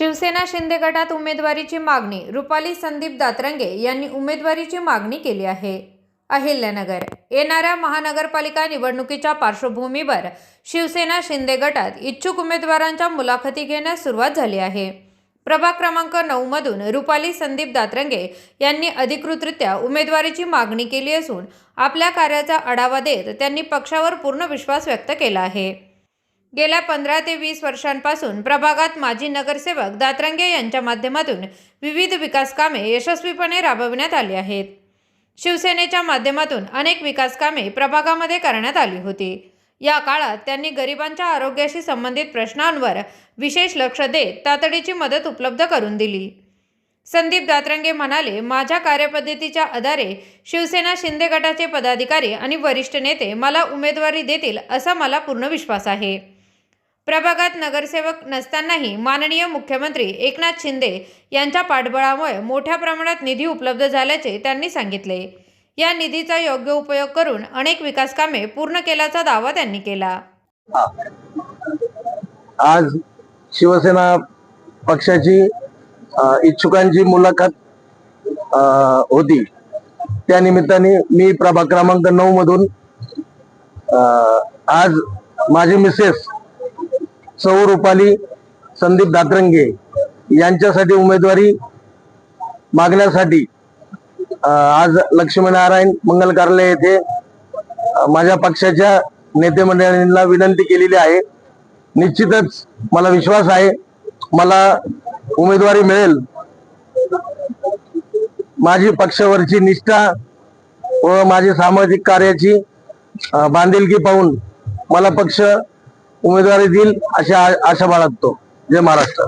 शिवसेना शिंदे गटात उमेदवारीची मागणी रुपाली संदीप दातरंगे यांनी उमेदवारीची मागणी केली आहे. अहिल्यानगर येणाऱ्या महानगरपालिका निवडणुकीच्या पार्श्वभूमीवर शिवसेना शिंदे गटात इच्छुक उमेदवारांच्या मुलाखती घेण्यास सुरुवात झाली आहे. प्रभाग क्रमांक नऊमधून रुपाली संदीप दातरंगे यांनी अधिकृतरित्या उमेदवारीची मागणी केली असून आपल्या कार्याचा आढावा देत त्यांनी पक्षावर पूर्ण विश्वास व्यक्त केला आहे. गेल्या पंधरा ते वीस वर्षांपासून प्रभागात माजी नगरसेवक दातरंगे यांच्या माध्यमातून विविध विकास कामे यशस्वीपणे राबविण्यात आली आहेत. शिवसेनेच्या माध्यमातून अनेक विकास कामे प्रभागामध्ये करण्यात आली होती. या काळात त्यांनी गरिबांच्या आरोग्याशी संबंधित प्रश्नांवर विशेष लक्ष देत तातडीची मदत उपलब्ध करून दिली. संदीप दातरंगे म्हणाले माझ्या कार्यपद्धतीच्या आधारे शिवसेना शिंदे गटाचे पदाधिकारी आणि वरिष्ठ नेते मला उमेदवारी देतील असा मला पूर्ण विश्वास आहे. प्रभागात नगरसेवक नसतानाही माननीय मुख्यमंत्री एकनाथ शिंदे यांच्या पाठबळामुळे मोठ्या प्रमाणात निधी उपलब्ध झाल्याचे त्यांनी सांगितले. या निधीचा योग्य उपयोग करून अनेक विकास कामे पूर्ण केल्याचा दावा त्यांनी केला. आज शिवसेना पक्षाची इच्छुकांची मुलाखत होती. त्या निमित्ताने मी प्रभाग क्रमांक नऊ मधून आज माझे मिसेस सौ रुपाली संदीप दातरंगे यांच्यासाठी उमेदवारी मागण्यासाठी आज लक्ष्मीनारायण मंगल कार्यालय येथे माझ्या पक्षाच्या नेते मंडळींना विनंती केलेली आहे. निश्चितच मला विश्वास आहे मला उमेदवारी मिळेल. माझी पक्षावरची निष्ठा व माझी सामाजिक कार्याची बांधिलकी पाहून मला पक्ष उमेदवारी देईल अशा आशा बाळगतो. जय महाराष्ट्र.